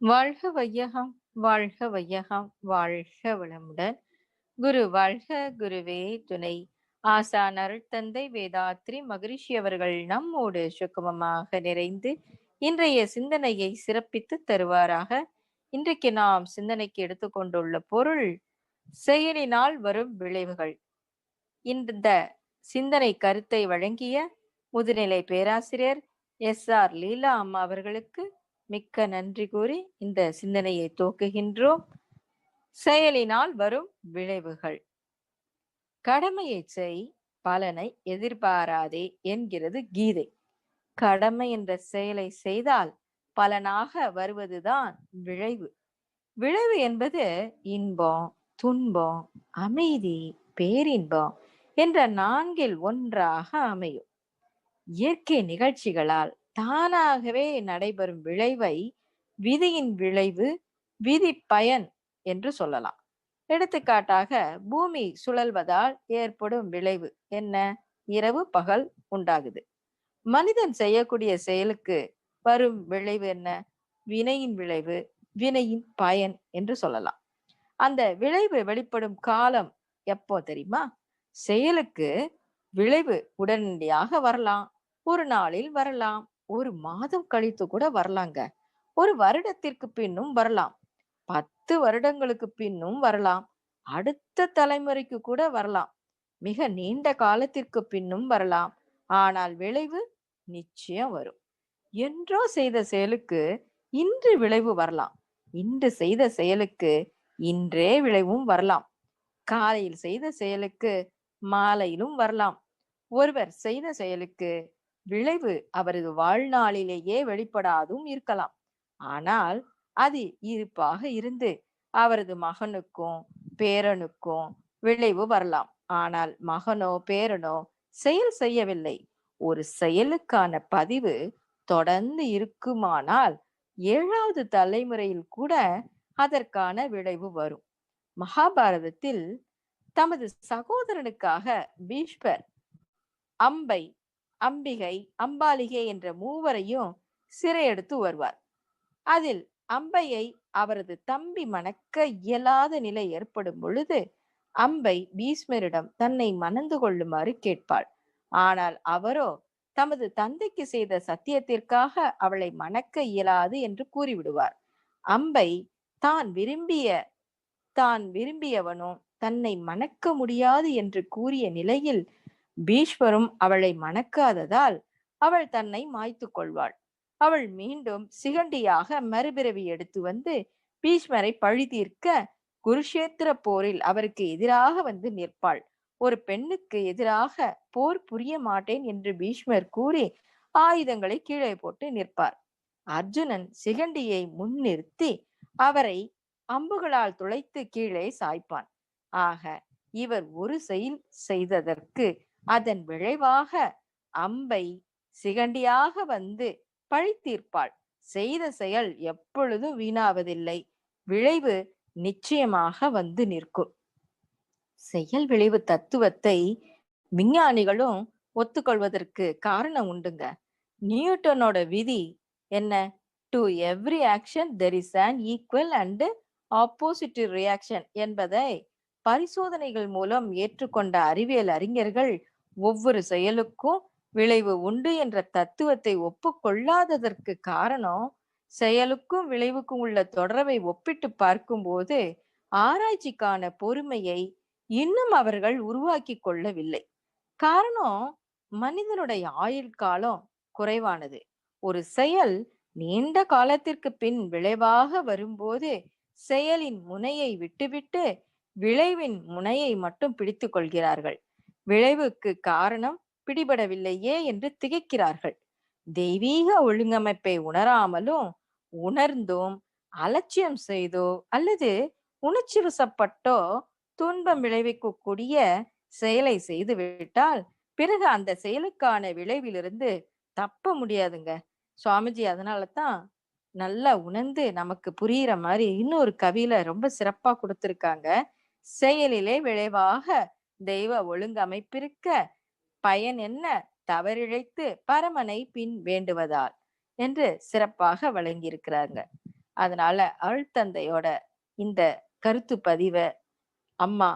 வாழ்க வையகம் வாழ்க வையகம் வாழ்க வளமுடன். குரு வாழ்க குருவே துணை. ஆசான் அருட்தந்தை வேதாத்ரி மகரிஷி அவர்கள் நம்மோடு சுகமமாக நிறைந்து இன்றைய சிந்தனையை சிறப்பித்து தருவாராக. இன்றைக்கு நாம் சிந்தனைக்கு எடுத்துக்கொண்டுள்ள பொருள் செயலினால் வரும் விளைவுகள். இந்த சிந்தனை கருத்தை வழங்கிய முதுநிலை பேராசிரியர் எஸ் ஆர் லீலா அம்மா அவர்களுக்கு மிக்க நன்றி கூறி இந்த சிந்தனையை துவக்குகின்றோம். செயலினால் வரும் விளைவுகள். கடமையை செய் பலனை எதிர்பாராதே என்கிறது கீதை. கடமை என்ற செயலை செய்தால் பலனாக வருவதுதான் விளைவு. விளைவு என்பது இன்பம் துன்பம் அமைதி பேரின்பம் என்ற நான்கில் ஒன்றாக அமையும். இயற்கை நிகழ்ச்சிகளால் தானாகவே நடைபெறும் விளைவை விதியின் விளைவு விதி பயன் என்று சொல்லலாம். எடுத்துக்காட்டாக பூமி சுழல்வதால் ஏற்படும் விளைவு என்ன? இரவு பகல் உண்டாகுது. மனிதன் செய்யக்கூடிய செயலுக்கு வரும் விளைவு என்ன? வினையின் விளைவு வினையின் பயன் என்று சொல்லலாம். அந்த விளைவு வெளிப்படும் காலம் எப்போ தெரியுமா? செயலுக்கு விளைவு உடனடியாக வரலாம். ஒரு நாளில் வரலாம். ஒரு மாதம் கழித்து கூட வரலாங்க. ஒரு வருடத்திற்கு பின்னும் வரலாம். பத்து வருடங்களுக்கு பின்னும் வரலாம். அடுத்த தலைமுறைக்கு கூட வரலாம். மிக நீண்ட காலத்திற்கு பின்னும் வரலாம். ஆனால் விளைவு நிச்சயம் வரும். என்றோ செய்த செயலுக்கு இன்று விளைவு வரலாம். இன்று செய்த செயலுக்கு இன்றே விளைவும் வரலாம். காலையில் செய்த செயலுக்கு மாலையிலும் வரலாம். ஒருவர் செய்த செயலுக்கு விளைவு அவரது வாழ்நாளிலேயே வெளிப்படாதும் இருக்கலாம். ஆனால் அது இருப்பாக இருந்து அவரது மகனுக்கும் பேரனுக்கும் விளைவு வரலாம். ஆனால் மகனோ பேரனோ செயல் செய்யவில்லை. ஒரு செயலுக்கான பதிவு தொடர்ந்து இருக்குமானால் ஏழாவது தலைமுறையில் கூட அதற்கான விளைவு வரும். மகாபாரதத்தில் தமது சகோதரனுக்காக பீஷ்பர் அம்பை அம்பிகை அம்பாலிகை என்ற மூவரையும் சிறையெடுத்து வருவார். அதில் அம்பையை அவரது தம்பி மணக்க இயலாத நிலை ஏற்படும் பொழுது அம்பை பீஷ்மரிடம் தன்னை மணந்து கொள்ளுமாறு கேட்பாள். ஆனால் அவரோ தமது தந்தைக்கு செய்த சத்தியத்திற்காக அவளை மணக்க இயலாது என்று கூறிவிடுவார். அம்பை தான் விரும்பிய தான் விரும்பியவனோ தன்னை மணக்க முடியாது என்று கூறிய நிலையில் பீஷ்வரும் அவளை மணக்காததால் அவள் தன்னை மாய்த்து கொள்வாள். அவள் மீண்டும் சிகண்டியாக மறுபிறவி எடுத்து வந்து பீஷ்மரை பழி தீர்க்க குருஷேத்திர போரில் அவருக்கு எதிராக வந்து நிற்பாள். ஒரு பெண்ணுக்கு எதிராக போர் புரிய மாட்டேன் என்று பீஷ்மர் கூறி ஆயுதங்களை கீழே போட்டு நிற்பார். அர்ஜுனன் சிகண்டியை முன்னிறுத்தி அவரை அம்புகளால் துளைத்து கீழே சாய்ப்பான். ஆக இவர் ஒரு செயல் செய்ததற்கு அதன் விளைவாக அம்பை சிகண்டியாக வந்து பழித்தீர்ப்பாள். செய்த செயல் எப்பொழுதும் வீணாவதில்லை. விளைவு நிச்சயமாக வந்து நிற்கும். செயல் விளைவு தத்துவத்தை விஞ்ஞானிகளும் ஒத்துக்கொள்வதற்கு காரணம் உண்டுங்க. நியூட்டனோட விதி என்ன? To every action there is an equal and opposite reaction என்பதை பரிசோதனைகள் மூலம் ஏற்றுக்கொண்ட அறிவியல் அறிஞர்கள் ஒவ்வொரு செயலுக்கும் விளைவு உண்டு என்ற தத்துவத்தை ஒப்புக்கொள்ளாததற்கு காரணம் செயலுக்கும் விளைவுக்கும் உள்ள தொடர்பை ஒப்பிட்டு பார்க்கும்போது ஆராய்ச்சிக்கான பொறுமையை இன்னும் அவர்கள் உருவாக்கி கொள்ளவில்லை. காரணம் மனிதனுடைய ஆயுள் காலம் குறைவானது. ஒரு செயல் நீண்ட காலத்திற்கு பின் விளைவாக வரும்போது செயலின் முனையை விட்டுவிட்டு விளைவின் முனையை மட்டும் பிடித்து கொள்கிறார்கள். விளைவுக்கு காரணம் பிடிபடவில்லையே என்று திகைக்கிறார்கள். தெய்வீக ஒழுங்கமைப்பை உணராமலும் உணர்ந்தும் அலட்சியம் செய்தோ அல்லது உணர்ச்சி வசப்பட்டோ துன்பம் விளைவிக்கக்கூடிய செயலை செய்து விட்டால் பிறகு அந்த செயலுக்கான விளைவிலிருந்து தப்ப முடியாதுங்க. சுவாமிஜி அதனால தான் நல்லா உணர்ந்து நமக்கு புரியிற மாதிரி இன்னொரு கவியில ரொம்ப சிறப்பா கொடுத்திருக்காங்க. செயலிலே விளைவாக தெய்வ ஒழுங்கமைப்பிருக்க பயன் என்ன? தவறிழைத்து பரமனை பின் வேண்டுவதால் என்று சிறப்பாக வழங்கியிருக்கிறாங்க அதனால அருள்தந்தையோட இந்த கருத்து பதிவை அம்மா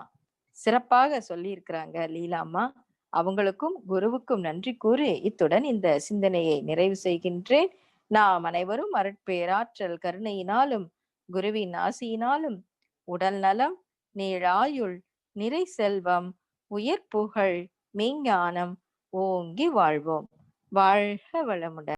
சிறப்பாக சொல்லியிருக்கிறாங்க லீலாம்மா அவங்களுக்கும் குருவுக்கும் நன்றி கூறி இத்துடன் இந்த சிந்தனையை நிறைவு செய்கின்றேன். நாம் அனைவரும் அருட்பேராற்றல் கருணையினாலும் குருவின் ஆசியினாலும் உடல் நலம் நீழாயுள் நிறை செல்வம் உயர் புகழ் மெய்ஞானம் ஓங்கி வாழ்வோம். வாழ்க வளமுடன்.